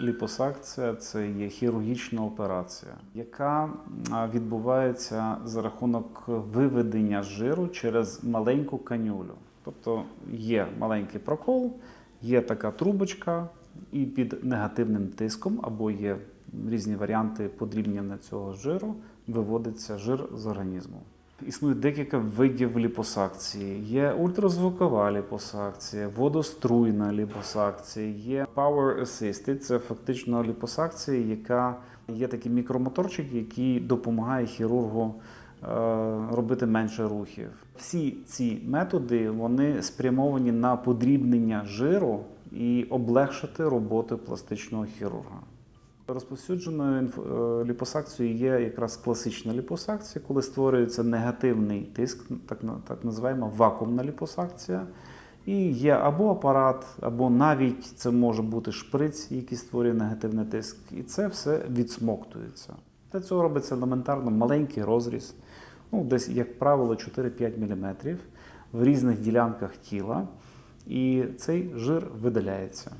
Ліпосакція це є хірургічна операція, яка відбувається за рахунок виведення жиру через маленьку канюлю. Тобто є маленький прокол, є така трубочка, і під негативним тиском або є різні варіанти подрібнення цього жиру, виводиться жир з організму. Існує декілька видів ліпосакції. Є ультразвукова ліпосакція, водоструйна ліпосакція, є Power Assisted, це фактично ліпосакція, яка є такий мікромоторчик, який допомагає хірургу е, робити менше рухів. Всі ці методи вони спрямовані на подрібнення жиру і облегшити роботу пластичного хірурга. Розповсюдженою е, ліпосакцією є якраз класична ліпосакція, коли створюється негативний тиск, так, так називаємо вакуумна ліпосакція. І є або апарат, або навіть це може бути шприц, який створює негативний тиск. І це все відсмоктується. Для цього робиться елементарно маленький розріз, ну, десь, як правило, 4-5 мм в різних ділянках тіла. І цей жир видаляється.